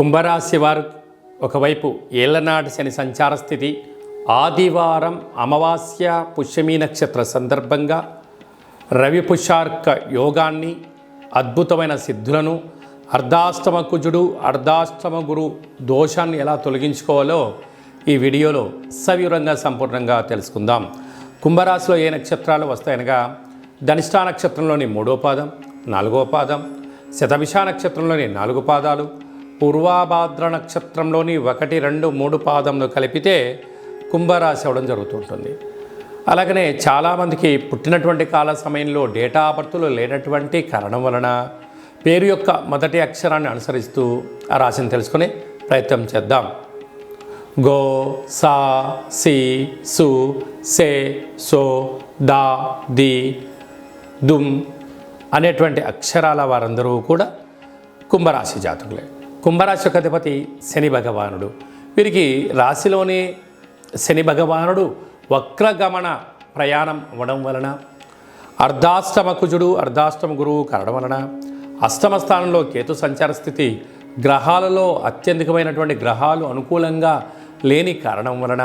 కుంభరాశి వారు ఒకవైపు ఏళ్ళనాటి శని సంచార స్థితి ఆదివారం అమావాస్య పుష్యమీ నక్షత్ర సందర్భంగా రవి పుషార్క యోగాన్ని అద్భుతమైన సిద్ధులను అర్ధాష్టమ కుజుడు అర్ధాష్టమ గురు దోషాన్ని ఎలా తొలగించుకోవాలో ఈ వీడియోలో సవివరంగా సంపూర్ణంగా తెలుసుకుందాం. కుంభరాశిలో ఏ నక్షత్రాలు వస్తాయనగా ధనిష్టా నక్షత్రంలోని మూడో పాదం నాలుగో పాదం శతభిష నక్షత్రంలోని నాలుగు పాదాలు పూర్వాభాద్ర నక్షత్రంలోని ఒకటి రెండు మూడు పాదంలో కలిపితే కుంభరాశి అవడం జరుగుతుంటుంది. అలాగనే చాలామందికి పుట్టినటువంటి కాల సమయంలో డేటా బర్త్లు లేనటువంటి కారణం వలన పేరు యొక్క మొదటి అక్షరాన్ని అనుసరిస్తూ ఆ రాశిని తెలుసుకునే ప్రయత్నం చేద్దాం. గో సా సి సు సే సో దా ది దుమ్ అనేటువంటి అక్షరాల వారందరూ కూడా కుంభరాశి జాతకులే. కుంభరాశి యొక్క అధిపతి శని భగవానుడు. వీరికి రాశిలోనే శని భగవానుడు వక్రగమన ప్రయాణం అవ్వడం వలన అర్ధాష్టమ కుజుడు అర్ధాష్టమ గురువు కారణం వలన అష్టమ స్థానంలో కేతు సంచార స్థితి గ్రహాలలో అత్యధికమైనటువంటి గ్రహాలు అనుకూలంగా లేని కారణం వలన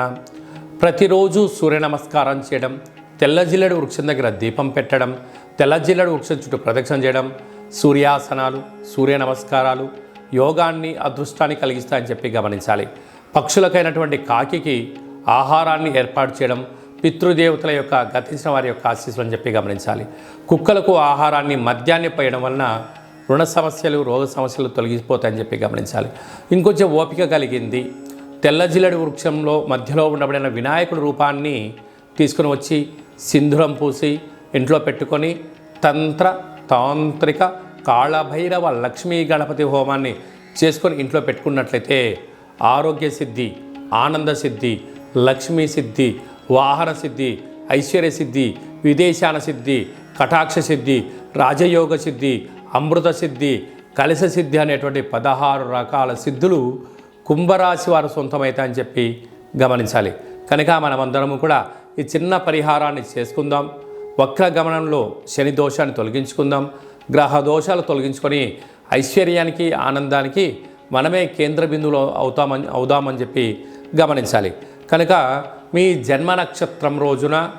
ప్రతిరోజు సూర్య నమస్కారం చేయడం తెల్లజిల్లడు వృక్షం దగ్గర దీపం పెట్టడం తెల్లజిల్లడు వృక్షం చుట్టూ ప్రదక్షిణ చేయడం సూర్యాసనాలు సూర్య నమస్కారాలు యోగాన్ని అదృష్టాన్ని కలిగిస్తాయని చెప్పి గమనించాలి. పక్షులకైనటువంటి కాకికి ఆహారాన్ని ఏర్పాటు చేయడం పితృదేవతల యొక్క గతించిన వారి యొక్క ఆశీస్సులు అని చెప్పి గమనించాలి. కుక్కలకు ఆహారాన్ని మద్యాన్ని పోయడం వలన రుణ సమస్యలు రోగ సమస్యలు తొలగిపోతాయని చెప్పి గమనించాలి. ఇంకొంచెం ఓపిక కలిగింది. తెల్లజిల్లడి వృక్షంలో మధ్యలో ఉండబడిన వినాయకుడి రూపాన్ని తీసుకుని వచ్చి సింధురం పూసి ఇంట్లో పెట్టుకొని తంత్ర తాంత్రిక కాళభైరవ లక్ష్మీ గణపతి హోమాన్ని చేసుకొని ఇంట్లో పెట్టుకున్నట్లయితే ఆరోగ్య సిద్ధి ఆనంద సిద్ధి లక్ష్మీ సిద్ధి వాహన సిద్ధి ఐశ్వర్య సిద్ధి విదేశాన సిద్ధి కటాక్ష సిద్ధి రాజయోగ సిద్ధి అమృత సిద్ధి కలశ సిద్ధి అనేటువంటి పదహారు రకాల సిద్ధులు కుంభరాశి వారు సొంతమవుతాయని చెప్పి గమనించాలి. కనుక మనమందరము కూడా ఈ చిన్న పరిహారాన్ని చేసుకుందాం. వక్ర గమనంలో శని దోషాన్ని తొలగించుకుందాం. గ్రహ దోషాలు తొలగించుకొని ఐశ్వర్యానికి ఆనందానికి మనమే కేంద్ర బిందువులో అవుతామని అవుదామని చెప్పి గమనించాలి. కనుక మీ జన్మ నక్షత్రం రోజున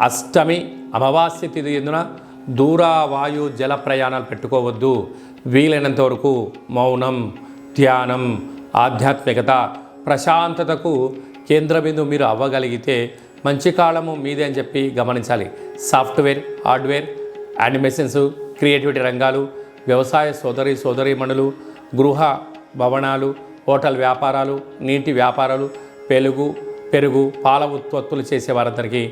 అష్టమి అమావాస్య తిథి ఎందున దూర వాయు జల ప్రయాణాలు పెట్టుకోవద్దు. వీలైనంత వరకు మౌనం ధ్యానం ఆధ్యాత్మికత ప్రశాంతతకు కేంద్ర బిందువు మీరు అవ్వగలిగితే మంచి కాలము మీదే అని చెప్పి గమనించాలి. సాఫ్ట్వేర్ హార్డ్వేర్ యానిమేషన్స్ క్రియేటివిటీ రంగాలు వ్యవసాయ సోదరి సోదరీమణులు గృహ భవనాలు హోటల్ వ్యాపారాలు నీటి వ్యాపారాలు పెలుగు పెరుగు పాల ఉత్పత్తులు చేసే వారందరికీ